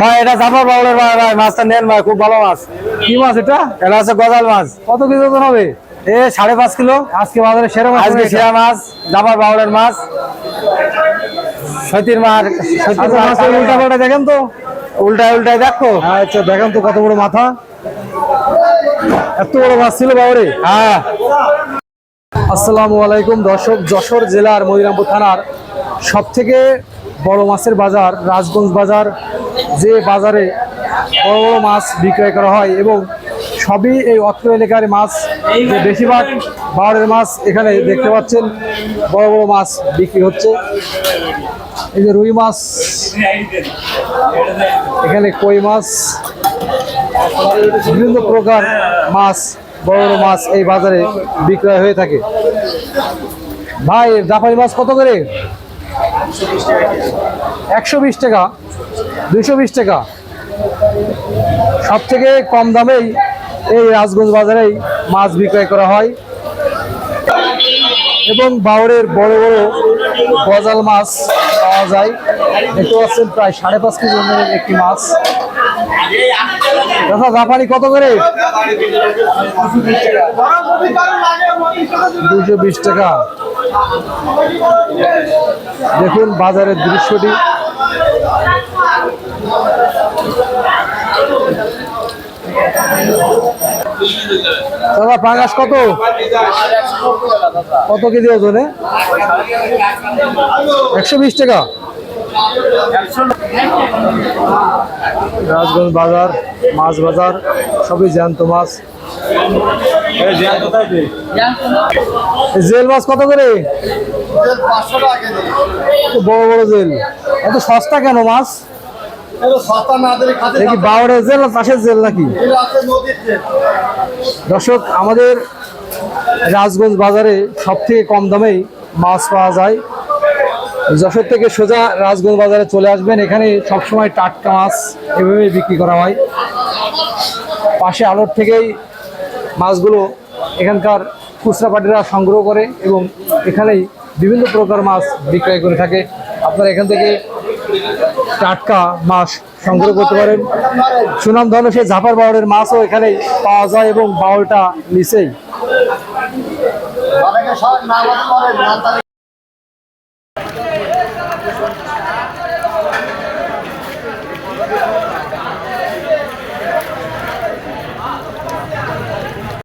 ভাই এটা জাফর বাউলের ভাই ভাই মাছটা নেন ভাই খুব ভালো মাছ। কি মাছ এটা? এটা হচ্ছে গজাল মাছ। কত কেজি ওজন হবে? এ সাড়ে পাঁচ কিলো। আজকে বাজারে সেরা মাছ আজকে। সেরা মাছ জাফর বাউলের মাছ। সৈতির আচ্ছা, উল্টা পাল্টা দেখেন তো। উল্টায় উল্টায় দেখো। আচ্ছা দেখেন তো কত বড় মাথা। এত বড় মাছ ছিল বাবরে হ্যাঁ। আসসালামু আলাইকুম দর্শক যশোর জেলার মদিরামপুর থানার সব থেকে বড় মাছের বাজার, রাজগঞ্জ বাজার, যে বাজারে বড় বড় মাছ বিক্রয় করা হয় এবং সবই এই অত্র এলাকার মাছ বেশিরভাগ বাওয়ারের মাছ এখানে দেখতে পাচ্ছেন, বড় বড় মাছ বিক্রি হচ্ছে। এই যে রুই মাছ, এখানে কই মাছ, বিভিন্ন প্রকার মাছ, বড় বড় মাছ এই বাজারে বিক্রয় হয়ে থাকে। ভাই, জাপানি মাছ কত করে? একশো বিশ টাকা দুশো বিশ টাকা সব থেকে কম দামেই এই রাজগঞ্জ বাজারেই মাছ বিক্রয় করা হয়। এবং বাউরের বড় বড় গজাল মাছ পাওয়া যায়। দেখতে পাচ্ছেন প্রায় সাড়ে পাঁচ কেজি ওজনের একটি মাছ। দাদা, জাপানি কত করে? দুশো বিশ টাকা। দেখুন বাজারের দৃশ্যটি। দাদা, পাঙ্গাস কত? কত কেজি ওজনে? একশো বিশ টাকা। রাজগঞ্জ বাজার, মাছ বাজার, সবই জ্যান্ত মাছ। জেল মাছ কত করে? বড় বড় জেল। এত সস্তা কেন মাছ? দেখি জেল জেল নাকি? দর্শক, আমাদের রাজগঞ্জ বাজারে সব থেকে কম দামেই মাছ পাওয়া যায়। যশোর থেকে সোজা রাজগঞ্জ বাজারে চলে আসবেন। এখানে সবসময় টাটকা মাছ এভাবেই বিক্রি করা হয়। পাশে আলোর থেকেই মাছগুলো এখানকার খুচরা পাটিরা সংগ্রহ করে এবং এখানেই বিভিন্ন প্রকার মাছ বিক্রয় করে থাকে। আপনারা এখান থেকে টাটকা মাছ সংগ্রহ করতে পারেন। সুনাম ধরনের সেই ঝাপার বাউলের মাছও এখানেই পাওয়া যায় এবং বাউলটা নিচেই।